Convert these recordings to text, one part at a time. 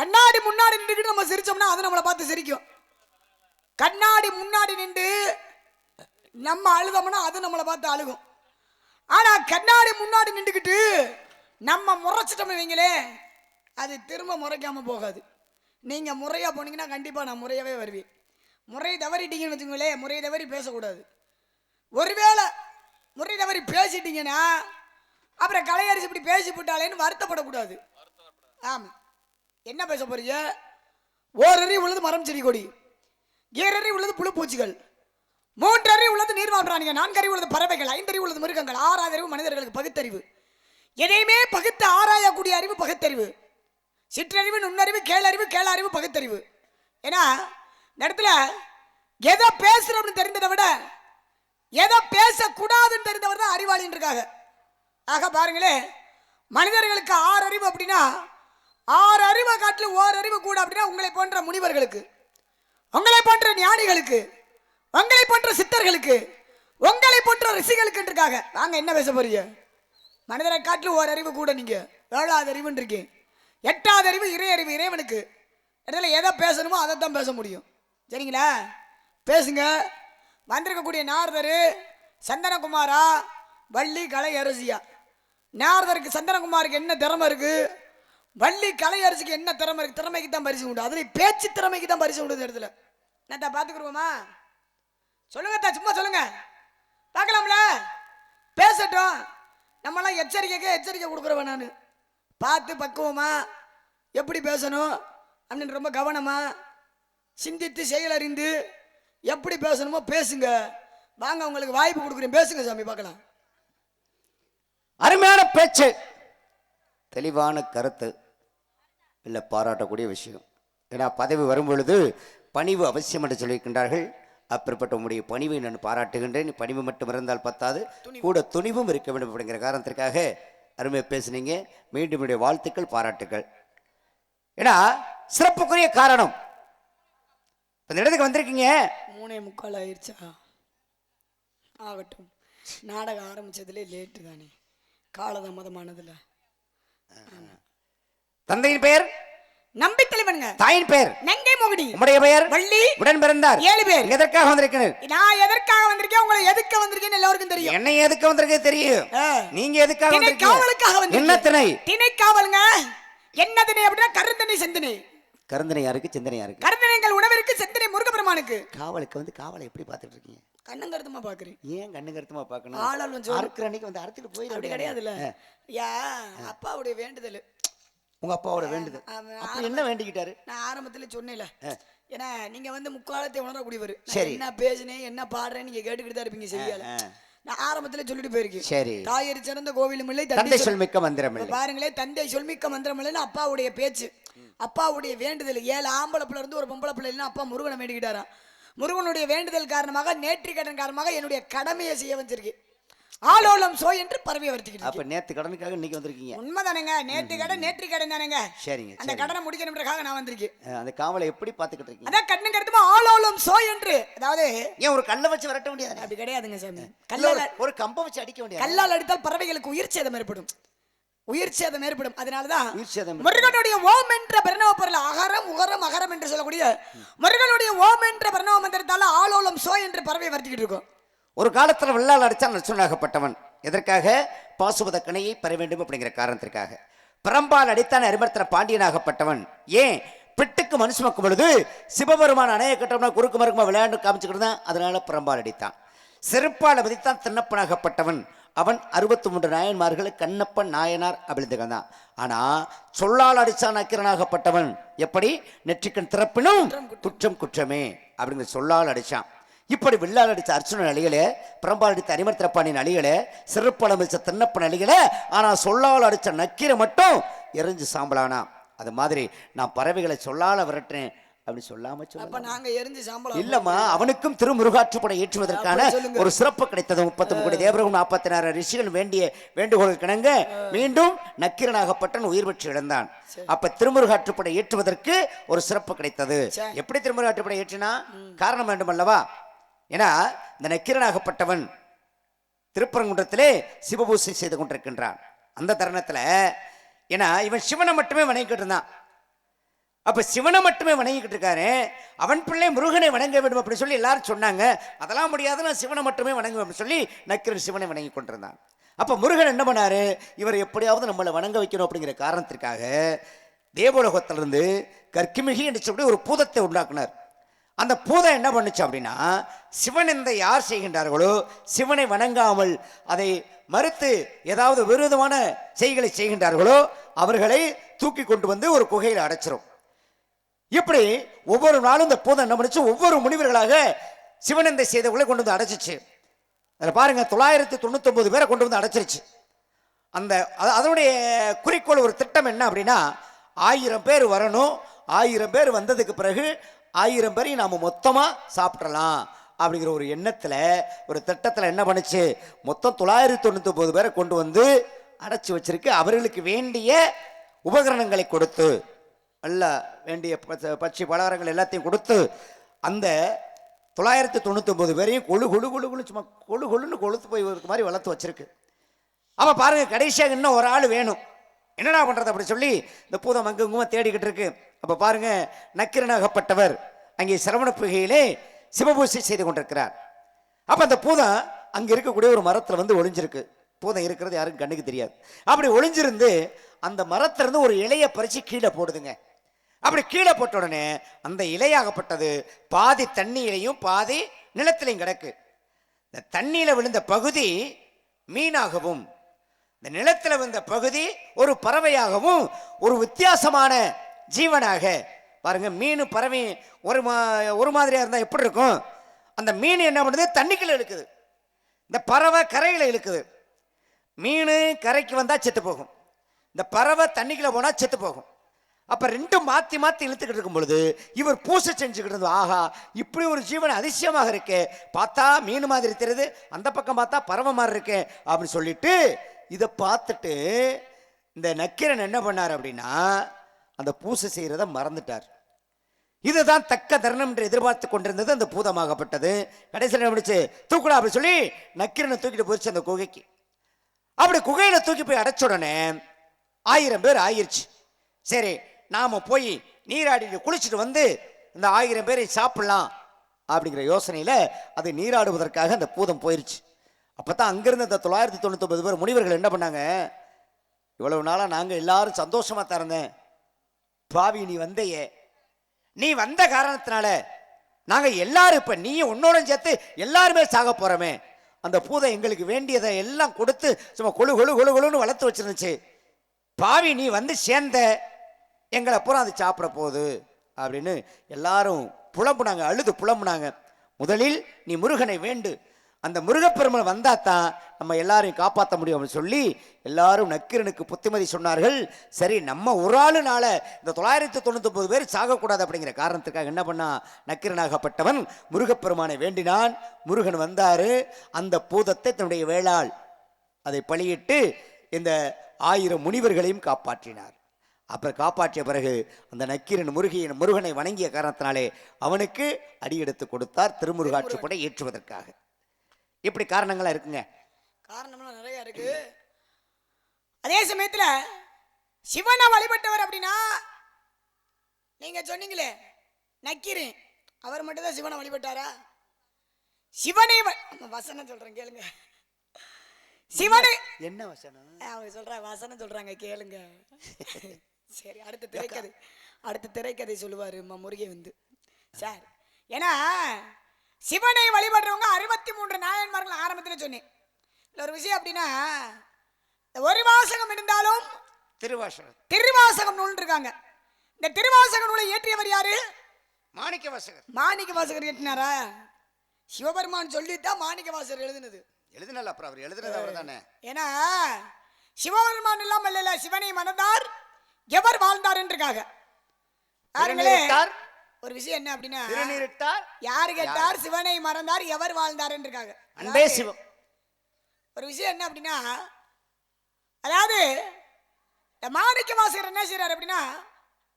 கண்ணாடி முன்னாடி நின்றுக்கிட்டு நம்ம சிரிச்சோம்னா அது நம்மளை பார்த்து சிரிக்கும். கண்ணாடி முன்னாடி நின்று நம்ம அழுதோம்னா அது நம்மளை பார்த்து அழுகும். ஆனா கண்ணாடி முன்னாடி நின்றுக்கிட்டு நம்ம முறைச்சிட்டோம்னு வைங்களே அது திரும்ப முறைக்காம போகாது. நீங்க முறையா போனீங்கன்னா கண்டிப்பா நான் முறையவே வருவேன். முறை தவறிட்டீங்கன்னு வச்சுக்கோங்களேன் முறை தவறி பேசக்கூடாது. ஒருவேளை முறை தவறி பேசிட்டீங்கன்னா அப்புறம் கலையரிசி இப்படி பேசி போட்டாலேன்னு வருத்தப்படக்கூடாது. ஆமாம் என்ன பேச போறீங்க? ஓரறி உள்ளது மரம் செடி கொடி ஏறறி உள்ளது புழு பூச்சிகள் மூன்றறி உள்ளது நீர்வாழ் பிராணிகள் நான்கறி உள்ளது பறவைகள் ஐந்தறி உள்ளது மிருகங்கள் ஆறாவது அறிவு மனிதர்களுக்கு பகுத்தறிவு. எதையுமே பகுத்து ஆராயக்கூடிய அறிவு பகுத்தறிவு. சிற்றறிவு நுண்ணறிவு கேளறிவு கேளறிவு பகுத்தறிவு. ஏன்னா இந்த இடத்துல எதை பேசுறோம்னு தெரிந்ததை விட எதை பேசக்கூடாதுன்னு தெரிந்தவர் தான் அறிவாளின்னு இருக்காங்க. ஆக பாருங்களேன் மனிதர்களுக்கு ஆறு அறிவு அப்படின்னா ஆறு அறிவை காட்டிலும் ஓர் அறிவு கூட அப்படின்னா உங்களை போன்ற முனிவர்களுக்கு உங்களை போன்ற ஞானிகளுக்கு உங்களை போன்ற சித்தர்களுக்கு உங்களை போன்ற ரிஷிகளுக்கு இருக்காங்க வாங்க என்ன பேச போறீங்க? மனிதரை காட்டிலும் ஓர் அறிவு கூட நீங்க. ஏழாவது அறிவுன்னு இருக்கீங்க. எட்டாவது அறிவு இறை அறிவு இறைவனுக்கு. இடத்துல எதை பேசணுமோ அதை தான் பேச முடியும். சரிங்களா? பேசுங்க. வந்திருக்கக்கூடிய நாரதர் சந்தனகுமாரா வள்ளி கலை அரசியா நாரதருக்கு சந்தனகுமாருக்கு என்ன திறமை இருக்குது வள்ளி கலை அரசிக்கு என்ன திறமை இருக்கு? திறமைக்கு தான் பரிசு உண்டு. அதுல பேச்சு திறமைக்கு தான் பரிசு உண்டு இந்த இடத்துல. நான் பார்த்துக்குருவோமா? சொல்லுங்க தா சும்மா சொல்லுங்க. பார்க்கலாம்ல? பேசட்டும். நம்மளாம் எச்சரிக்கைக்கு எச்சரிக்கை கொடுக்குறவன் நான். பார்த்து பக்குவமா எப்படி பேசணும் அப்படின்னு ரொம்ப கவனமா சிந்தித்து செயலறிந்து எப்படி பேசணுமோ பேசுங்க. வாங்க உங்களுக்கு வாய்ப்பு கொடுக்குறேன். பேசுங்க சாமி பார்க்கலாம். அருமையான பேச்சு. தெளிவான கருத்து இல்லை பாராட்டக்கூடிய விஷயம். ஏன்னா பதவி வரும் பொழுது பணிவு அவசியம் என்று சொல்லியிருக்கின்றார்கள். அப்படிப்பட்ட உங்களுடைய பணிவை நான் பாராட்டுகின்றேன். பணிவு மட்டும் இருந்தால் பத்தாது. கூட துணிவும் இருக்க வேண்டும் அப்படிங்கிற காரணத்திற்காக அருமையாக பேசுனீங்க. மீண்டும் என்னுடைய வாழ்த்துக்கள் பாராட்டுக்கள். ஏன்னா சிறப்புக்குரிய காரணம். இந்த இடத்துக்கு வந்திருக்கீங்க. மூணே முக்கால் ஆயிடுச்சா ஆகட்டும். நாடகம் ஆரம்பிச்சதுலே லேட்டு தானே. காலதாமதமானதுல. தந்தையின் பெயர்? நம்பி தலைவனுங்க தாயின் பெயர்? நங்கை மோகடி உம்முடைய பெயர்? வள்ளி. உடன் பிறந்தார். ஏழு பேர். எதற்காக வந்திருக்கிறேன் நான் எதற்காக வந்திருக்கேன்? உங்களை எதுக்க வந்திருக்கேன்னு எல்லாருக்கும் தெரியும். என்னை எதுக்கு வந்திருக்கே தெரியும். நீங்க எதுக்காக வந்திருக்கீங்க? என்ன திணை? திணை காவலுங்க. என்ன திணை அப்படின்னா கருந்தணி செந்தனை. கருந்தனை யாருக்கு? சிந்தனை யாருக்கு? கருந்தனைகள் உணவிற்கு செந்தனை முருகப்பெருமானுக்கு. காவலுக்கு வந்து காவலை எப்படி பார்த்துட்டு இருக்கீங்க? கண்ணங்கருத்துமா பாக்குறேன். ஏன் கண்ணு கருத்துமா பார்க்கணும் ஆளாள் வந்து. அறுக்கிற அன்னைக்கு வந்து அறுத்துட்டு போயிட அப்படி கிடையாதுல்ல? யா அப்பாவுடைய வேண்டுதல். உங்க அப்பாவோட வேண்டுது அவன் அப்ப என்ன வேண்டிக்கிட்டாரு? நான் ஆரம்பத்துல சொன்னேன்ல. ஏன்னா நீங்க வந்து முக்காலத்தை உணரக்கூடியவர். சரி. என்ன பேசுனேன் என்ன பாடுறேன் நீங்க கேட்டுக்கிட்டு தான் இருப்பீங்க சரியால. நான் ஆரம்பத்துல சொல்லிட்டு போயிருக்கேன். சரி. தாயரி சிறந்த கோவிலும் இல்லை தந்தை தந்தை சொல் சொல் மிக்க மந்திரம் பாருங்களேன் தந்தை சொல்மிக்க மந்திரம் இல்லைன்னு அப்பாவுடைய பேச்சு. அப்பாவுடைய வேண்டுதல். ஏழு ஆம்பளை பிள்ளை இருந்து ஒரு பொம்பளை பிள்ளை இல்லைன்னா அப்பா முருகனை வேண்டிக்கிட்டாராம். முருகனுடைய வேண்டுதல் காரணமாக நேற்றி கடன் காரணமாக என்னுடைய கடமையை செய்ய வச்சிருக்கு ஆலோலம் சோ என்று பறவை வருத்திக்கிட்டு அப்ப நேத்து கடனுக்காக இன்னைக்கு வந்திருக்கீங்க. உண்மைதானேங்க நேற்று கடன் நேற்று கடன் தானேங்க. சரிங்க அந்த கடனை முடிக்கணுன்றக்காக நான் வந்திருக்கேன் அந்த காவலை எப்படி பார்த்துக்கிட்டு இருக்கீங்க? அதான் கண்ணு கருத்துமா ஆலோலம் சோ என்று. அதாவது ஏன் ஒரு கல்லை வச்சு விரட்ட முடியாது அப்படி கிடையாதுங்க சாமி. கல்லால் ஒரு கம்பை வச்சு அடிக்க முடியாது கல்லால் அடித்தால் பறவைகளுக்கு உயிர் சேதம் ஏற்படும். உயிர் சேதம் ஏற்படும். அதனாலதான் உயிர் சேதம் முருகனுடைய ஓம் என்ற பிரணவ பொருள் அகரம் உகரம் அகரம் என்று சொல்லக்கூடிய முருகனுடைய ஓம் என்ற பிரணவ மந்திரத்தால ஆலோலம் சோ என்று பறவை வருத்திக்கிட்டு இருக்கோம். ஒரு காலத்துல வெள்ளால் அடித்தான் நச்சுனாகப்பட்டவன் எதற்காக? பாசுபத கணையை பெற வேண்டும் அப்படிங்கிற காரணத்திற்காக. பிரம்பால் அடித்தான் அரிமர்த்தன பாண்டியனாகப்பட்டவன். ஏன்? பிட்டுக்கு மனு சுமக்கும் பொழுது சிவபெருமான் அணைய கட்டம்னா குறுக்கு மறுக்குமா விளையாண்டு காமிச்சுக்கிட்டு தான் அதனால பிரம்பால் அடித்தான். செருப்பால் மதித்தான் தின்னப்பனாகப்பட்டவன் அவன் அறுபத்தி மூன்று நாயன்மார்களை கண்ணப்பன் நாயனார் அப்படிங்கிறது தான். சொல்லால் அடிச்சான் அக்கிரனாகப்பட்டவன். எப்படி? நெற்றிக்கண் திறப்பினும் குற்றம் குற்றமே அப்படிங்கிற சொல்லால் அடிச்சான். இப்படி வில்லால் அடித்த அர்ச்சுனன் அழிகளே பிரம்பால் அடித்த அரிமர்த்திரப்பாண்டின் அழிகளே சிறப்பளம் அடிச்ச தின்னப்பன் அழிகளே ஆனால் சொல்லால் அடித்த நக்கீரை மட்டும் எரிஞ்சு சாம்பலானா அது மாதிரி நான் பறவைகளை சொல்லால விரட்டுறேன் அப்படி சொல்லாம சொல்ல அப்ப நாங்க எரிஞ்சு சாம்பலம் இல்லம்மா அவனுக்கும் திருமுருகாற்றுப்படை ஏற்றுவதற்கான. ஒரு சிறப்பு கிடைத்தது. முப்பத்தி கோடி தேவரும் நாற்பத்தி நாறு ரிஷிகள் வேண்டிய வேண்டுகோள் கிணங்க மீண்டும் நக்கீரனாகப்பட்டன் உயிர் பெற்று இழந்தான் அப்ப திருமுருகாற்றுப்படை ஏற்றுவதற்கு ஒரு சிறப்பு கிடைத்தது. எப்படி திருமுருகாற்றுப்படை ஏற்றினா? காரணம் வேண்டும் அல்லவா ஏன்னா இந்த நக்கீரனாகப்பட்டவன் திருப்பரங்குன்றத்திலே சிவபூசை செய்து கொண்டிருக்கின்றான். அந்த தருணத்துல ஏன்னா இவன் சிவனை மட்டுமே வணங்கிட்டு இருந்தான். அப்போ சிவனை மட்டுமே வணங்கிக்கிட்டு இருக்காரு. அவன் பிள்ளை முருகனை வணங்க வேண்டும் அப்படின்னு சொல்லி எல்லாரும் சொன்னாங்க. அதெல்லாம் முடியாது நான் சிவனை மட்டுமே வணங்குவேன் அப்படின்னு சொல்லி நக்கிரன் சிவனை வணங்கி கொண்டிருந்தான். அப்போ முருகன் என்ன பண்ணார்? இவர் எப்படியாவது நம்மளை வணங்க வைக்கணும் அப்படிங்கிற காரணத்திற்காக தேவலோகத்திலிருந்து கற்கிமிகி என்று சொல்லி ஒரு பூதத்தை உண்டாக்குனார். அந்த பூதம் என்ன பண்ணுச்சு அப்படின்னா சிவனிந்தை யார் செய்கின்றார்களோ சிவனை வணங்காமல் அதை மறுத்து ஏதாவது விரோதமான செய்களை செய்கின்றார்களோ அவர்களை தூக்கி கொண்டு வந்து ஒரு குகையில் அடைச்சிரும். இப்படி ஒவ்வொரு நாளும் இந்த பூதம் என்ன பண்ணுச்சு? ஒவ்வொரு முனிவர்களாக சிவனந்தை செய்தவர்களை கொண்டு வந்து அடைச்சிச்சு. அதில் பாருங்கள் தொள்ளாயிரத்தி தொண்ணூத்தொம்பது பேரை கொண்டு வந்து அடைச்சிருச்சு. அந்த அது- அதனுடைய குறிக்கோள் ஒரு திட்டம் என்ன அப்படின்னா ஆயிரம் பேர் வரணும். ஆயிரம் பேர் வந்ததுக்கு பிறகு ஆயிரம் பேரையும் நாம் மொத்தமாக சாப்பிட்றலாம் அப்படிங்கிற ஒரு எண்ணத்தில் ஒரு திட்டத்தில் என்ன பண்ணுச்சு? மொத்தம் தொள்ளாயிரத்தி தொண்ணூத்தொம்பது பேரை கொண்டு வந்து அடைச்சி வச்சிருக்கு. அவர்களுக்கு வேண்டிய உபகரணங்களை கொடுத்து நல்ல வேண்டிய பச்சை பலகாரங்கள் எல்லாத்தையும் கொடுத்து அந்த தொள்ளாயிரத்தி தொண்ணூத்தொம்பது பேரையும் கொழு கொழு கொழு கொழு சும்மா கொழு கொழுன்னு கொழுத்து போய் இருக்க மாதிரி வளர்த்து வச்சிருக்கு. அப்போ பாருங்க கடைசியாக இன்னும் ஒரு ஆள் வேணும். என்னடா பண்ணுறது அப்படி சொல்லி இந்த பூதம் அங்குங்குமா தேடிக்கிட்டு இருக்கு. அப்போ பாருங்க நக்கிரனாகப்பட்டவர் அங்கே சிரவண புகையிலே சிவபூசை செய்து கொண்டிருக்கிறார். அப்போ அந்த பூதம் அங்கே இருக்கக்கூடிய ஒரு மரத்தில் வந்து ஒளிஞ்சிருக்கு. பூதம் இருக்கிறது யாருக்கும் கண்ணுக்கு தெரியாது. அப்படி ஒளிஞ்சிருந்து அந்த மரத்திலிருந்து ஒரு இலையை பறித்து கீழே போடுதுங்க. அப்படி கீழே போட்ட உடனே அந்த இலையாகப்பட்டது பாதி தண்ணியிலையும் பாதி நிலத்திலையும் கிடக்கு. இந்த தண்ணியில் விழுந்த பகுதி மீனாகவும் இந்த நிலத்தில் விழுந்த பகுதி ஒரு பறவையாகவும் ஒரு வித்தியாசமான ஜீவனாக. பாருங்க மீன் பறவை ஒரு மா ஒரு மாதிரியாக இருந்தால் எப்படி இருக்கும்? அந்த மீன் என்ன பண்ணுது? தண்ணிக்குள்ளே இழுக்குது. இந்த பறவை கரையில் இழுக்குது. மீன் கரைக்கு வந்தால் செத்து போகும். இந்த பறவை தண்ணிக்குள்ளே போனால் செத்து போகும். அப்போ ரெண்டும் மாற்றி மாற்றி இழுத்துக்கிட்டு இருக்கும் பொழுது இவர் பூசை செஞ்சுக்கிட்டு இருந்தோம் ஆஹா இப்படி ஒரு ஜீவன் அதிசயமாக இருக்கே. பார்த்தா மீன் மாதிரி தெரியுது. அந்த பக்கம் பார்த்தா பறவை மாதிரி இருக்கேன் அப்படின்னு சொல்லிட்டு இதை பார்த்துட்டு இந்த நக்கீரன் என்ன பண்ணார் அப்படின்னா அந்த பூசை செய்கிறத மறந்துட்டார். இதுதான் தக்க தருணம் என்று எதிர்பார்த்து கொண்டிருந்தது. அந்த பூதமாகப்பட்டது கடைசியில் என்ன பண்ணுச்சு தூக்குடா அப்படின்னு சொல்லி நக்கீரனை தூக்கிட்டு போயிடுச்சு அந்த குகைக்கு. அப்படி குகையில தூக்கி போய் அடைச்ச உடனே ஆயிரம் பேர் ஆயிடுச்சு சரி நாம் போய் நீராடிட்டு குளிச்சுட்டு வந்து இந்த ஆயிரம் பேரை சாப்பிட்லாம் அப்படிங்கிற யோசனையில் அது நீராடுவதற்காக அந்த பூதம் போயிருச்சு. அப்பதான் அங்கேருந்து இந்த தொள்ளாயிரத்தி தொண்ணூத்தொன்பது பேர் முனிவர்கள் என்ன பண்ணாங்க? இவ்வளவு நாளாக நாங்கள் எல்லாரும் சந்தோஷமாக திறந்தேன் பாவி நீ வந்தையே. நீ வந்த காரணத்தினால நாங்கள் எல்லாரும் இப்போ நீயும் உன்னோட சேர்த்து எல்லாருமே சாக போகிறோமே அந்த பூதம் எங்களுக்கு வேண்டியதை எல்லாம் கொடுத்து சும்மா கொழு கொழு கொழு கொழுன்னு வளர்த்து வச்சிருந்துச்சு. பாவி நீ வந்து சேர்ந்த எங்களை பூரா அது சாப்பிட போகுது அப்படின்னு எல்லாரும் புலம்புனாங்க அழுது புலம்புனாங்க. முதலில் நீ முருகனை வேண்டு. அந்த முருகப்பெருமன் வந்தா தான் நம்ம எல்லாரையும் காப்பாற்ற முடியும் அப்படின்னு சொல்லி எல்லாரும் நக்கீரனுக்கு புத்திமதி சொன்னார்கள். சரி நம்ம ஒரு ஆளுனால இந்த தொள்ளாயிரத்தி தொண்ணூத்தொன்பது பேர் சாகக்கூடாது அப்படிங்கிற காரணத்துக்காக என்ன பண்ணா நக்கீரனாகப்பட்டவன் முருகப்பெருமானை வேண்டினான். முருகன் வந்தாரு. அந்த பூதத்தை தன்னுடைய வேளாள் அதை பலியிட்டு இந்த ஆயிரம் முனிவர்களையும் காப்பாற்றினார். அப்புறம் காப்பாற்றிய பிறகு அந்த நக்கீரன் முருகையின் முருகனை வணங்கிய காரணத்தினாலே அவனுக்கு அடியெடுத்து கொடுத்தார் திருமுருகாற்றுப்படை ஏற்றுவதற்காக. இப்படி காரணங்களா இருக்குங்க. காரணம்லாம் நிறைய இருக்கு. அதே சமயத்துல சிவனை வழிபட்டவர் அப்படின்னா நீங்க சொன்னீங்களே நக்கீரு அவர் மட்டும் தான் சிவனை வழிபட்டாரா? சிவனை வசனம் சொல்றேன் கேளுங்க. சிவனை என்ன வசனம்? அவங்க சொல்றாங்க வசனம் சொல்றாங்க கேளுங்க. சரி அடுத்த திரைக்கதை. அடுத்த திரைக்கதை சொல்லுவாரு ம- முருகன் வந்து. சார் ஏன்னா சிவனை வழிபடுறவங்க அறுபத்தி மூன்று நாயன்மார்கள் ஆரம்பத்தில் சொன்னேன். ஒரு விஷயம் அப்படின்னா ஒரு வாசகம் இருந்தாலும் திருவாசகம். திருவாசகம் நூல் இருக்காங்க இந்த திருவாசக நூலை இயற்றியவர் யாரு? மாணிக்க வாசகர். மாணிக்க வாசகர் இயற்றினாரா? சிவபெருமான் சொல்லித்தான் மாணிக்க வாசகர் எழுதினது. எழுதினல அப்புறம் அவர் எழுதினது அவர் தானே ஏன்னா சிவபெருமான் இல்லாமல் இல்ல சிவனை மணந்தார் எவர் வாழ்ந்தார் இருக்காங்க பாருங்களே ஒரு விஷயம் என்ன அப்படின்னா திருநீரிட்டார் யாரு கேட்டார் சிவனை மறந்தார் எவர் வாழ்ந்தார் இருக்காங்க அன்பே சிவம். ஒரு விஷயம் என்ன அப்படின்னா அதாவது இந்த மாணிக்க வாசகர் என்ன செய்றாரு அப்படின்னா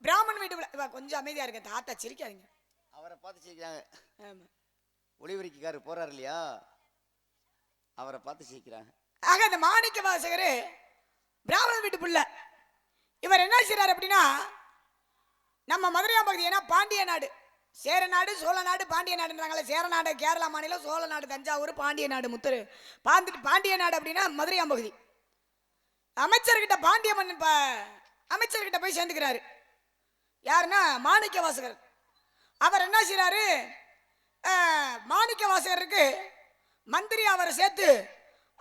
பிராமண் வீட்டு கொஞ்சம் அமைதியா இருக்க தாத்தா சிரிக்காதீங்க. அவரை பார்த்து சிரிக்கிறாங்க. ஆமா. ஒளிவரிக்காரு போறாரு இல்லையா? அவரை பார்த்து சிரிக்கிறாங்க. ஆக இந்த மாணிக்க வாசகர் பிராமண வீட்டு புள்ள. இவர் என்ன செய்கிறார் அப்படின்னா நம்ம மதுரையா பகுதி ஏன்னா பாண்டிய நாடு. சேர நாடு சோழ நாடு பாண்டிய நாடுன்றாங்களே சேர நாடு கேரளா மாநிலம் சோழ நாடு தஞ்சாவூர் பாண்டிய நாடு முத்தரு. பாந்து பாண்டிய நாடு அப்படின்னா மதுரையா பகுதி அமைச்சர்கிட்ட பாண்டிய மன்னன் ப அமைச்சர்கிட்ட போய் சேர்ந்துக்கிறாரு. யாருன்னா மாணிக்க வாசகர் அவர் என்ன செய்கிறாரு மாணிக்க வாசகருக்கு மந்திரி அவரை சேர்த்து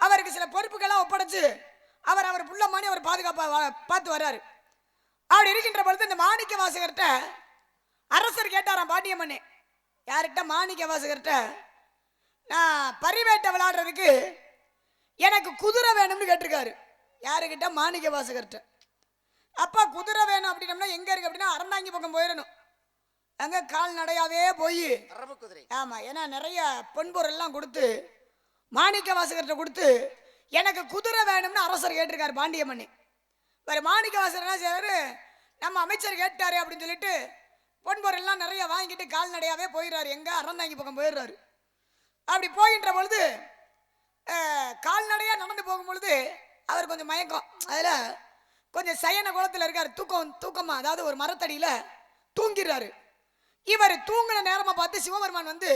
அவருக்கு சில பொறுப்புகளை ஒப்படைச்சு அவர் அவர் புள்ள மாணி அவர் பாதுகாப்பாக பார்த்து வர்றாரு. அப்படி இருக்கின்ற பொழுது இந்த மாணிக்க வாசகர்கிட்ட அரசர் கேட்டாராம் பாண்டியம்மண்ணே யார்கிட்ட மாணிக்க வாசகர்கிட்ட? நான் பரிவேட்டை விளையாடுறதுக்கு எனக்கு குதிரை வேணும்னு கேட்டிருக்காரு. யாருக்கிட்ட மாணிக்க வாசகர்கிட்ட. அப்பா குதிரை வேணும் அப்படின்னம்னா எங்க இருக்கு அப்படின்னா அறந்தாங்கி பக்கம் போயிடணும் அங்க கால்நடையாவே போய். குதிரை. ஆமா ஏன்னா நிறைய பொன்பொருள்லாம் கொடுத்து மாணிக்க வாசகர்கிட்ட கொடுத்து எனக்கு குதிரை வேணும்னு அரசர் கேட்டிருக்காரு பாண்டியம்மண்ணி வேறு மாணிக்க வாசர் என்ன செய்வார் நம்ம அமைச்சர் கேட்டாரு அப்படின்னு சொல்லிட்டு பொன்பொருள்லாம் நிறைய வாங்கிட்டு கால்நடையாகவே போயிடுறாரு. எங்கே அறந்தாங்கி பக்கம் போயிடுறாரு. அப்படி போகின்ற பொழுது கால்நடையாக நடந்து போகும் பொழுது அவர் கொஞ்சம் மயக்கம். அதில் கொஞ்சம் சயன குளத்தில் இருக்கார். தூக்கம் தூக்கமாக அதாவது ஒரு மரத்தடியில் தூங்கிடுறாரு. இவர் தூங்கின நேரமாக பார்த்து சிவபெருமான் வந்து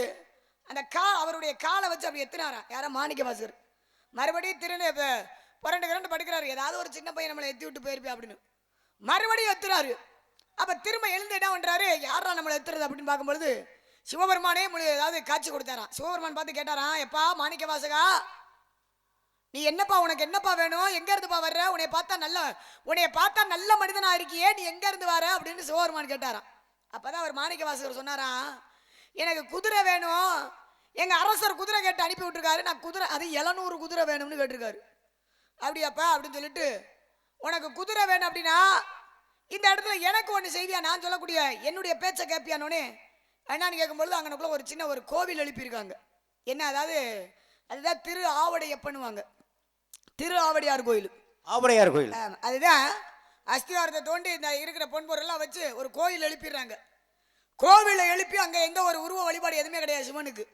அந்த கா அவருடைய காலை வச்சு அப்படி எத்தினாராம். யாரா மாணிக்க வாசர் மறுபடியும் திருநெ ப- புரண்டு கிரண்டு படுக்கிறாரு. ஏதாவது ஒரு சின்ன பையன் நம்மளை எத்தி விட்டு போயிருப்பே அப்படின்னு. மறுபடியும் எத்துறாரு. அப்போ திரும்ப எழுந்து என்ன பண்ணுறாரு யாரா நம்மளை எத்துறது அப்படின்னு பார்க்கும்பொழுது சிவபெருமானே முழு ஏதாவது காட்சி கொடுத்தாராம். சிவபெருமான் பார்த்து கேட்டாராம் எப்பா மாணிக்க வாசகா நீ என்னப்பா உனக்கு என்னப்பா வேணும்? எங்க இருந்துப்பா வர்ற? உன்னை பார்த்தா நல்ல உன்னைய பார்த்தா நல்ல மனிதனா இருக்கியே நீ எங்க இருந்து வர? அப்படின்னு சிவபெருமான் கேட்டாராம். அப்பதான் அவர் மாணிக்க வாசகர் சொன்னாராம் எனக்கு குதிரை வேணும். எங்க அரசர் குதிரை கேட்டு அனுப்பி விட்டுருக்காரு. நான் குதிரை அது எழுநூறு குதிரை வேணும்னு கேட்டிருக்காரு. அப்படியாப்பா அப்படின்னு சொல்லிட்டு உனக்கு குதிரை வேணும் அப்படின்னா இந்த இடத்துல எனக்கு ஒன்று செய்வியா நான் சொல்லக்கூடிய என்னுடைய பேச்சை கேட்பியானோனே என்னன்னு கேட்கும்பொழுது அங்கனக்குள்ள ஒரு சின்ன ஒரு கோவில் எழுப்பியிருக்காங்க. என்ன அதாவது அதுதான் திரு ஆவடையப்பண்ணுவாங்க திரு ஆவடையார் கோயில். ஆவுடையார் கோயில். அதுதான் அஸ்திவாரத்தை தோண்டி இந்த இருக்கிற பொன்பொருள்லாம் வச்சு ஒரு கோயில் எழுப்பிடுறாங்க கோவிலை எழுப்பி அங்கே எந்த ஒரு உருவ வழிபாடு எதுவுமே கிடையாது சிவனுக்கு.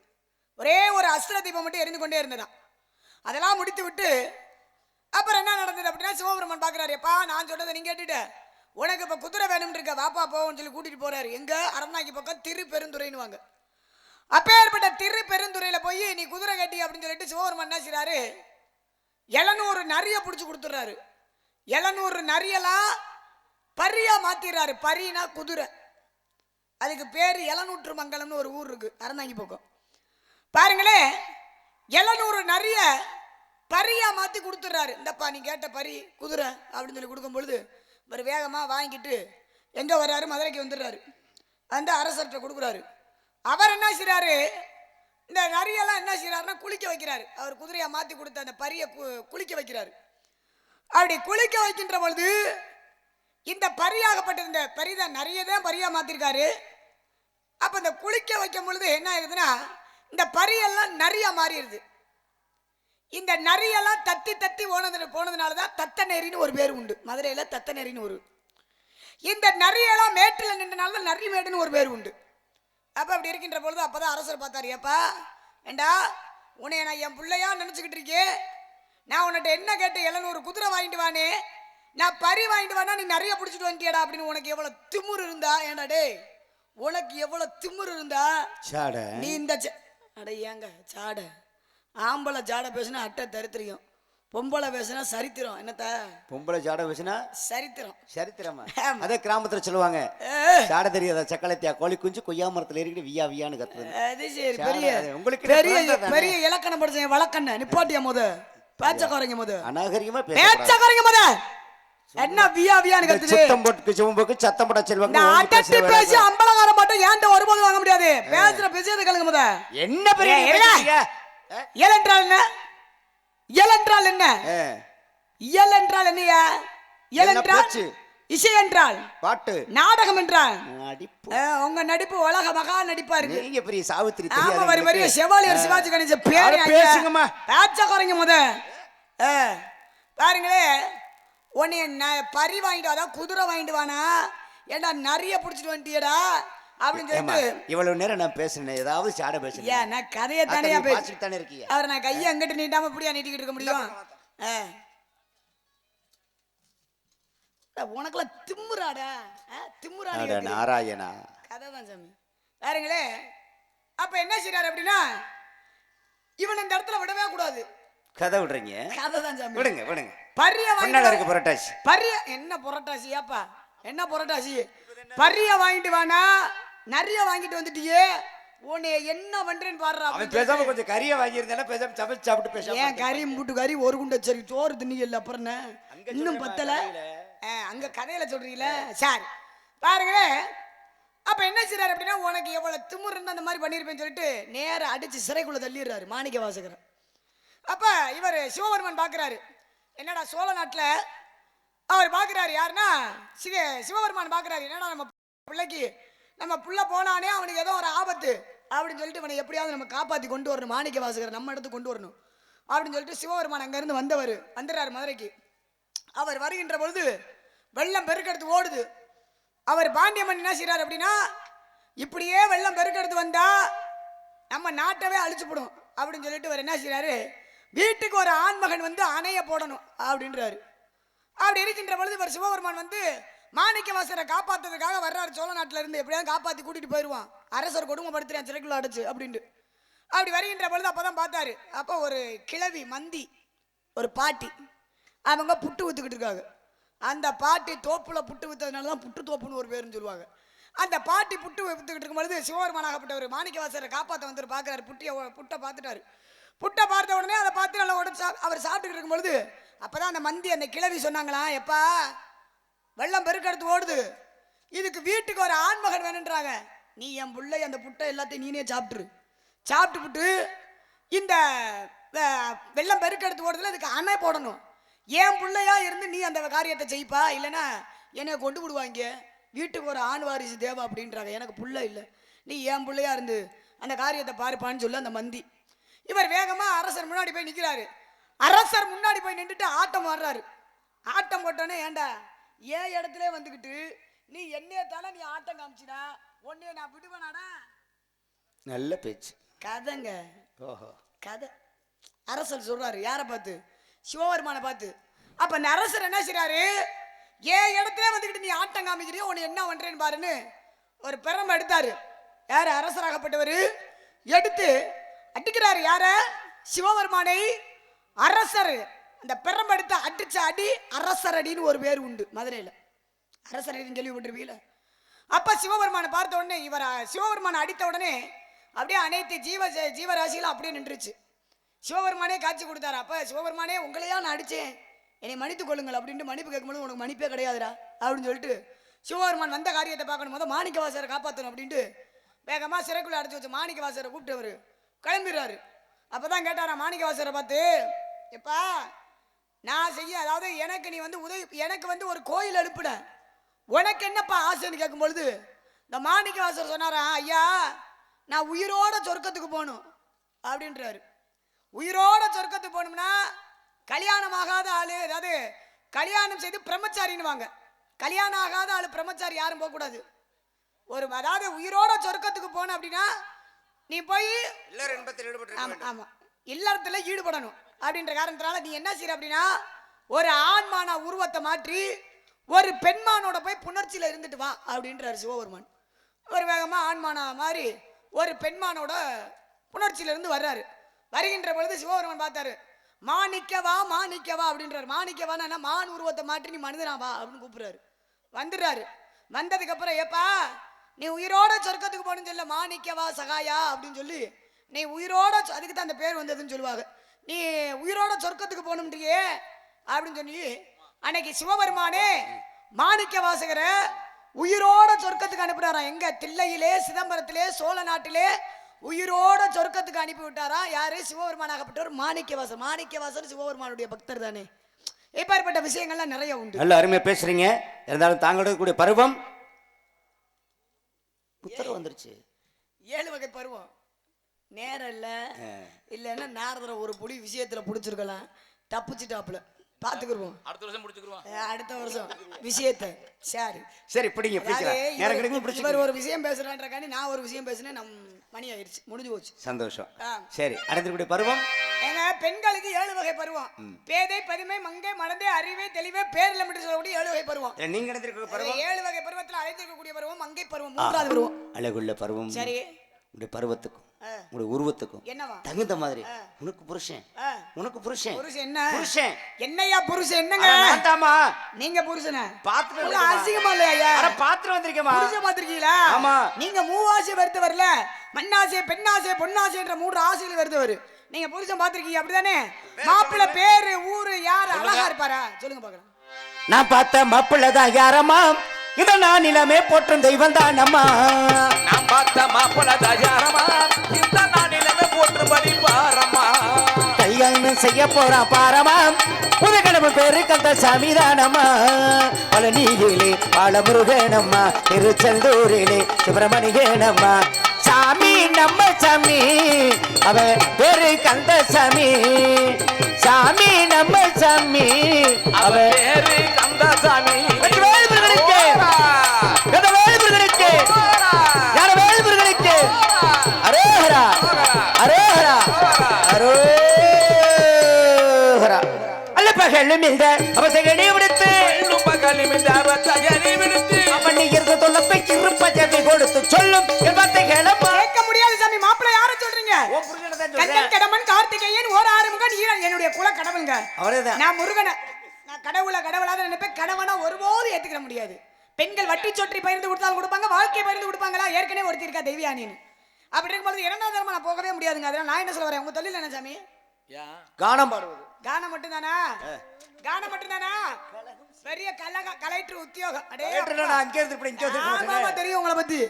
ஒரே ஒரு அஸ்திர தீபம் மட்டும் எரிந்து கொண்டே இருந்ததாம். அதெல்லாம் முடித்து விட்டு அப்புறம் என்ன நடந்தது அப்படின்னா சிவபெருமான் பார்க்குறாரு எப்பா நான் சொல்கிறத நீ கேட்டுட்ட. உனக்கு இப்போ குதிரை வேணும்னு இருக்க வாப்பா போவோம்னு சொல்லி கூட்டிகிட்டு போகிறாரு எங்கே? அரண்நாய்க்கு பக்கம் திரு பெருந்துறைன்னுவாங்க அப்பேற்பட்ட திரு பெருந்துறையில் போய் நீ குதிரை கட்டி அப்படின்னு சொல்லிட்டு சிவபெருமான் என்ன செய்கிறாரு எழுநூறு நிறைய பிடிச்சி கொடுத்துட்றாரு. எழுநூறு நரியெல்லாம் பரியாக மாற்றிடுறாரு பரினா குதிரை. அதுக்கு பேர் எழுநூற்று மங்கலம்னு ஒரு ஊர் இருக்குது அறந்தாங்கி பக்கம். பாருங்களேன் எழுநூறு நிறைய பரியா மாற்றி கொடுத்துட்றாரு இந்தப்பா நீ கேட்ட பரி குதிரை அப்படின்னு சொல்லி கொடுக்கும் பொழுது இவர் வேகமாக வாங்கிட்டு எங்கே வர்றாரு? மதுரைக்கு வந்துடுறாரு. அந்த அரசர்கிட்ட கொடுக்குறாரு. அவர் என்ன செய்கிறாரு இந்த நரியெல்லாம் என்ன செய்கிறாருன்னா குளிக்க வைக்கிறாரு. அவர் குதிரையை மாற்றி கொடுத்த அந்த பரியை கு- குளிக்க வைக்கிறாரு. அப்படி குளிக்க வைக்கின்ற பொழுது இந்த பரியாகப்பட்டிருந்த பரிதான் நிறைய தான் பரியாக மாற்றிருக்காரு அப்போ இந்த குளிக்க வைக்கும் பொழுது என்ன ஆகுதுன்னா இந்த பரியெல்லாம் நிறைய மாறிடுது. இந்த நரியெல்லாம் தத்தி தத்தி போனது போனதுனால தான் தத்த நெறின்னு ஒரு பேர் உண்டு. மதுரையில் தத்த நெறின்னு ஒரு. இந்த நரியெல்லாம் மேட்டில் நின்றனால தான் நரி மேடுன்னு ஒரு பேர் உண்டு. அப்போ அப்படி இருக்கின்ற பொழுது அப்பதான் அரசர் பார்த்தாரு ஏப்பா ஏண்டா உன்னைய நான் என் பிள்ளையா நினச்சிக்கிட்டு இருக்கேன் நான் உன்கிட்ட என்ன கேட்ட எழுநூறு குதிரை வாங்கிட்டு வானே. நான் பறி வாங்கிட்டு வானா நீ நிறைய பிடிச்சிட்டு வந்துட்டியாடா அப்படின்னு உனக்கு எவ்வளோ திமிரு இருந்தா? ஏண்டா உனக்கு எவ்வளோ திமிரு இருந்தா? சாட. நீ இந்த அட ஏங்க சாடை. ஆம்பளை ஜாடை பேசுனா அட்டை தரித்திரியம். பொம்பளை பேசுனா சரித்திரம். என்னத்த? பொம்பளை ஜாட வச்சுனா சரித்திரம். சரித்திரமா. அதே கிராமத்துல சொல்லுவாங்க சாட தெரியாத சக்கலத்தியா கோழி குஞ்சு கொய்யா மரத்துல ஏறிக்கிட்டு வியா வியான்னு கத்துது அது சரி பெரிய அது உங்களுக்கு பெரிய? பெரிய இலக்கணம் படிச்ச வழக்கண்ண நிப்பாட்டியா முத? பேச்ச குறைங்க முத? அநாகரிகமா பேச்ச பேச குறைங்க முத? என்ன வியா வியான்னு கத்துது? சித்தம் போட்டு சிவம்புக்கு சத்தம் போட செல்வாங்க அடட்டி பேசி. அம்பலகாரம் மட்டும் ஏன்ட்ட ஒருபோதும் வாங்க முடியாது? பேசுற பேசியது கலங்க முத. என்ன பெரிய இயல் என்றால் என்ன? இயல் என்றால் என்ன? இயல் என்றால் என்னையா? இயல் என்றால்? இசை என்றால் பாட்டு. நாடகம் என்றால்? அடிப்பு அஹ், உங்க நடிப்பு உலக மகா நடிப்பா இருக்கு. நீங்க பெரிய சாவித்திரி ஆமா வரி உங்களுக்கு? செவாலியர் சிவாஜி கணேச பேரு பேசுங்கம்மா. பேச்ச குறைங்க முத. பாருங்களே உன்னைய ந- பறி வாங்கிட்டு வாடா குதிரை வாங்கிட்டு வானா ஏண்டா நிறைய பிடிச்சிட்டு வந்துட்டியடா? அப்படின்னு சொல்லிட்டு இவ்வளவு நேரம் நான் பேசுனேன் ஏதாவது சாட பேசுனேன்? ஏன் நான் கதையை தனியா நீ பேசி. பாத்துட்டு தானே இருக்கீங்க அவர் நான் கையை அங்கிட்டு நீட்டாம இப்படியா நீட்டிக்கிட்டு இருக்க முடியும்? அஹ். உனக்கெல்லாம் திம்முறாடா திம்முறாடி. நாராயணா. கதை தான் சாமி. பாருங்களே அப்ப என்ன செய்றாரு அப்படின்னா இவன் இந்த இடத்துல விடவே கூடாது. கதை விடுறீங்க? கதை தான் சாமி. விடுங்க விடுங்க. பரிய பின்னால இருக்கு புரட்டாசி. பரிய என்ன புரட்டாசி ஏப்பா என்ன புரட்டாசி? பரிய வாங்கிட்டு வானா? நிறைய வாங்கிட்டு வந்துட்டியே. உன்னை என்ன பண்றேன்னு பாடுறா அவன் பேசாம கொஞ்சம் கறியை வாங்கியிருந்தானே பேசாம சமைச்சு சாப்பிட்டு பேசாம ஏன் கறி மூட்டு கறி ஒரு குண்டை சரி சோறு தின்னியல்ல அப்புறம் இன்னும் பத்தல. அங்க கதையில சொல்றீங்களே? சரி. பாருங்களே. அப்ப என்ன செய்றாரு அப்படின்னா உனக்கு எவ்வளவு திமிரு இருந்தா அந்த மாதிரி பண்ணிருப்பேன்னு சொல்லிட்டு நேரா அடிச்சு சிறைக்குள்ள தள்ளிடுறாரு மாணிக்க வாசகர். அப்ப இவர் சிவபெருமான் பாக்குறாரு. என்னடா சோழ நாட்டுல அவர் பாக்குறாரு யாருன்னா சிவ சிவபெருமான் பாக்குறாரு. என்னடா நம்ம பிள்ளைக்கு நம்ம புள்ள போனானே அவனுக்கு ஏதோ ஒரு ஆபத்து. அப்படின்னு சொல்லிட்டு இவனை எப்படியாவது நம்ம காப்பாற்றி கொண்டு வரணும். மாணிக்க வாசகர் நம்ம இடத்துக்கு கொண்டு வரணும். அப்படின்னு சொல்லிட்டு சிவபெருமான் அங்கேருந்து வந்தவர் வந்துடுறாரு மதுரைக்கு. அவர் வருகின்ற பொழுது வெள்ளம் பெருக்கெடுத்து ஓடுது. அவர் பாண்டியம்மன் என்ன செய்கிறார் அப்படின்னா இப்படியே வெள்ளம் பெருக்கெடுத்து வந்தா நம்ம நாட்டவே அழிச்சுப்படும். அப்படின்னு சொல்லிட்டு அவர் என்ன செய்கிறாரு வீட்டுக்கு ஒரு ஆண்மகன் வந்து அணைய போடணும் அப்படின்றாரு. அப்படி இருக்கின்ற பொழுது இவர் சிவபெருமான் வந்து மாணிக்கவாசரை காப்பாத்துறதுக்காக வர்றாரு சோழ நாட்டுல இருந்து எப்படியாவது காப்பாத்தி கூட்டிட்டு போயிடுவான் அரசர் கொடுமைப்படுத்துறேன் சிறைக்குள்ள அடைச்சு அப்படின்ட்டு. அப்படி வருகின்ற பொழுது அப்பதான் பார்த்தாரு. அப்போ ஒரு கிழவி மந்தி ஒரு பாட்டி அவங்க புட்டு ஊத்துக்கிட்டு இருக்காங்க. அந்த பாட்டி தோப்புல புட்டு வித்ததுனால தான் புட்டு தோப்புன்னு ஒரு பேருன்னு சொல்லுவாங்க. அந்த பாட்டி புட்டு வித்துக்கிட்டு இருக்கும்பொழுது சிவபெருமானாகப்பட்டவர் மாணிக்கவாசரை காப்பாற்ற வந்து பார்க்குறாரு. புட்டியை புட்டை பார்த்துட்டாரு. புட்டை பார்த்த உடனே அதை பார்த்து நல்லா உடம்பு அவர் சாப்பிட்டுக்கிட்டு இருக்கும்பொழுது அப்பதான் அந்த மந்தி அந்த கிழவி சொன்னாங்களாம் எப்பா வெள்ளம் பெருக்கெடுத்து ஓடுது. இதுக்கு வீட்டுக்கு ஒரு ஆண்மகன் வேணுன்றாங்க. நீ என் பிள்ளை அந்த புட்டை எல்லாத்தையும் நீனே சாப்பிட்ரு சாப்பிட்டு விட்டு இந்த வெள்ளம் பெருக்கெடுத்து ஓடுதுல இதுக்கு அணை போடணும். என் பிள்ளையா இருந்து நீ அந்த காரியத்தை செய்ப்பா இல்லைன்னா என்னை கொண்டு விடுவாங்க வீட்டுக்கு ஒரு ஆண் வாரிசு தேவை அப்படின்றாங்க. எனக்கு புள்ள இல்லை. நீ என் பிள்ளையா இருந்து அந்த காரியத்தை பாருப்பான்னு சொல்லி அந்த மந்தி. இவர் வேகமாக அரசர் முன்னாடி போய் நிற்கிறாரு அரசர் முன்னாடி போய் நின்றுட்டு ஆட்டம் ஆடுறாரு. ஆட்டம் போட்டோன்னே ஏன்டா ஏன் இடத்துல வந்துக்கிட்டு நீ என்னைய தானே நீ ஆட்டம் காமிச்சினா? உன்னைய நான் விடுவேனாடா? நல்ல பேச்சு. கதைங்க. ஓஹோ. கதை. அரசர் சொல்றாரு யாரை பார்த்து? சிவபெருமானை பார்த்து. அப்ப அந்த அரசர் என்ன செய்றாரு? ஏன் இடத்துல வந்துக்கிட்டு நீ ஆட்டம் காமிக்கிறியோ உன்னை என்ன பண்றேன்னு பாருன்னு ஒரு பெரம்பு எடுத்தாரு. யார்? அரசராகப்பட்டவர். எடுத்து அடிக்கிறாரு யார? சிவபெருமானை. அரசர். அந்த பெரம்படுத்த அடிச்ச அடி அரசர் அடின்னு ஒரு பேர் உண்டு மதுரையில். அரசர் அடின்னு கேள்விப்பட்டிருப்பீங்களா அப்போ சிவபெருமானை பார்த்த உடனே இவர் சிவபெருமானை அடித்த உடனே அப்படியே அனைத்து ஜீவ ஜீவராசிகளும் அப்படியே நின்றுச்சு. சிவபெருமானே காட்சி கொடுத்தாரு. அப்போ சிவபெருமானே உங்களையா நான் அடித்தேன் என்னை மன்னித்து கொள்ளுங்கள் அப்படின்ட்டு மன்னிப்பு கேட்கும்போது உனக்கு மன்னிப்பே கிடையாதுடா அப்படின்னு சொல்லிட்டு சிவபெருமான் வந்த காரியத்தை பார்க்கணும். போது மாணிக்கவாசரை காப்பாற்றணும் அப்படின்ட்டு வேகமாக சிறைக்குள்ள அடைச்சி வச்சு மாணிக்கவாசரை கூப்பிட்டு அவர் கிளம்பிடுறாரு. அப்போ தான் கேட்டாரா மாணிக்க வாசரை பார்த்து எப்பா நான் செய்ய அதாவது எனக்கு நீ வந்து உதவி எனக்கு வந்து ஒரு கோயில் எழுப்பிட உனக்கு என்னப்பா ஆசைன்னு கேட்கும்பொழுது இந்த மாணிக்கவாசர் சொன்னாரா ஐயா நான் உயிரோட சொர்க்கத்துக்கு போகணும் அப்படின்றாரு. உயிரோட சொர்க்கத்துக்கு போகணும்னா கல்யாணம் ஆகாத ஆளு அதாவது கல்யாணம் செய்து பிரம்மச்சாரின்னு வாங்க. கல்யாணம் ஆகாத ஆளு பிரம்மச்சாரி யாரும் போகக்கூடாது ஒரு அதாவது உயிரோட சொர்க்கத்துக்கு போன அப்படின்னா நீ போய் எல்லாரும் இன்பத்தில் ஈடுபட்டு ஆமா ஆமா இல்லறத்துல ஈடுபடணும். அப்படின்ற காரணத்தினால நீ என்ன செய்யற அப்படின்னா ஒரு ஆண்மான உருவத்தை மாற்றி ஒரு பெண்மானோட போய் புணர்ச்சியில் இருந்துட்டு வா அப்படின்றாரு சிவபெருமான். ஒரு வேகமாக ஆண்மானா மாதிரி ஒரு பெண்மானோட புணர்ச்சியிலிருந்து வர்றாரு. வருகின்ற பொழுது சிவபெருமான் பார்த்தாரு மாணிக்கவா மாணிக்கவா அப்படின்றார். மாணிக்கவானா மான் உருவத்தை மாற்றி நீ மனிதனா வா அப்படின்னு கூப்பிடுறாரு. வந்துடுறாரு. வந்ததுக்கப்புறம் ஏப்பா நீ உயிரோட சொர்க்கத்துக்கு போகணும்னு சொல்ல மாணிக்கவா சகாயா அப்படின்னு சொல்லி நீ உயிரோட சொ- அதுக்கு தான் அந்த பேர் வந்ததுன்னு சொல்லுவாங்க. நீ உயிரோட சொர்க்கத்துக்கு போகணும்ன்றியே அப்படின்னு சொல்லி அன்னைக்கு சிவபெருமானே மாணிக்க வாசகரை உயிரோட சொர்க்கத்துக்கு அனுப்புறாராம். எங்க தில்லையிலே சிதம்பரத்திலே சோழ நாட்டிலே உயிரோட சொர்க்கத்துக்கு அனுப்பி விட்டாரா யாரு? சிவபெருமானாகப்பட்டவர் மாணிக்கவாசர். மாணிக்கவாசர் சிவபெருமானுடைய பக்தர் தானே. இப்பேற்பட்ட விஷயங்கள்லாம் நிறைய உண்டு. நல்ல அருமையா பேசுறீங்க. இருந்தாலும் தாங்களோட கூடிய பருவம்? உத்தரவு வந்துருச்சு. ஏழு வகை பருவம். நேரம் இல்ல இல்லைன்னா நேரத்துல ஒரு புடி விஷயத்துல புடிச்சிருக்கலாம். தப்பிச்சுட்டாப்புல. பாத்துக்கிருவோம். அடுத்த வருஷம் முடிச்சுக்குருவோம். அஹ் அடுத்த வருஷம். விஷயத்தை. சரி. சரி பிடிங்க பிடிச்சிக்கலாம் ஒரு விஷயம் பேசுறான்றக்காண்டி நான் ஒரு விஷயம் பேசுனேன் நம் மணி ஆயிடுச்சு. முடிஞ்சு போச்சு. சந்தோஷம். ஆ. சரி அடைந்திருக்கூடிய பருவம்? ஏங்க பெண்களுக்கு ஏழு வகை பருவம். பேதை பதுமை மங்கை மடந்தை அறிவை தெளிவே பேரில் மட்டும் சொல்லக்கூடிய ஏழு வகை பருவம். இல்ல, நீங்க அடைந்திருக்கிற அதுல பருவம்? ஏழு வகை பருவத்துல அழைந்திருக்கக்கூடிய பருவம் மங்கை பருவம் மூன்றாவது பருவம். அழகுள்ள பருவம். சரி. ஆ. உங்களுடைய உருவத்துக்கும் என்னவா? தகுந்த மாதிரி. உனக்கு புருஷன். உனக்கு புருஷன். புருஷன் என்ன? புருஷன். என்னையா புருஷன்? என்னங்க? நான்தாம்மா. நீங்க புருஷன? வந்திருக்கேம்மா. அசிங்கமா இல்லையா? அட, பாத்துட்டு வந்திருக்கேம்மா. புருஷன் பாத்திருக்கீங்களா ஆமா. நீங்க மூவாசை வருது வரல மண்ணாசை பெண்ணாசை பொன்னாசை என்ற மூன்று ஆசைகள் வருது நீங்க புருஷன் பாத்திருக்கீங்க அப்படிதானே? மாப்பிள்ளை பேரு ஊரு யாரு? அழகா இருப்பாரா? சொல்லுங்க பாக்கலாம் நான் பார்த்த மாப்பிள்ளதான் யாரம்மா? இத நான் நிலமே போற்றும் தெய்வம் தானம்மா நான் பார்த்த மாப்பிள்ள தயாரமா இந்த நாடிலமே போற்றுபடி பாரம்மா. கல்யாணம் செய்ய போறான் பாரமா புதுக்கிழமை பேரு கந்த சாமி தானம்மா பழனியிலே பாலமுருகனம்மா திருச்செந்தூரிலே சுப்பிரமணியனம்மா. சாமி நம்ம சாமி அவன் பேரு கந்த சாமி. சாமி நம்ம சாமி அவ அவன் பேரு கந்தசாமி வெற்றி அரோகரா அரோகரா அல்ல பகலும் இந்த அவசகடி விடுத்து எள்ளும் பகலும் இந்த அவத்தகனி விடுத்து. அவன் இருந்த தொல்லப்பை இருப்பஜவி கொடுத்து சொல்லும் என் வார்த்தை கேளப்பா கேட்க முடியாது சாமி மாப்பிள்ளை யார சொல்றீங்க? உன் புருஷனை தான் கண்ணன். கடமன் கார்த்திகேயன் ஓர் ஆறுமுகன் ஈரன் என்னுடைய குல கடவுளுங்க. அவரேதான். நான் முருகனை நான் கடவுளை கடவுளாக நினைப்பேன். கடவுளா ஒருபோதும் ஏத்துக்கிற முடியாது. பெண்கள் வட்டி சொற்றி பகிர்ந்து கொடுத்தாலும் கொடுப்பாங்க வாழ்க்கை பகிர்ந்து கொடுப்பாங்களா? ஏற்கனவே ஒருத்தி இருக்கா தெய்வியானின்னு. அப்படி இருக்கும்போது இரண்டாவது தரமா நான் போகவே முடியாதுங்க. அதெல்லாம் நான் என்ன சொல்ல வரேன்? உங்க தொழில் என்ன சாமி? கானம் பாடுவது. கானம் மட்டும்தானா? கானம் மட்டும்தானா? பெரிய கலக கலெக்டர் உத்தியோகம். அடே நான் அங்கே இருந்து இப்படி இங்கே தெரியும் உங்களை பத்தி.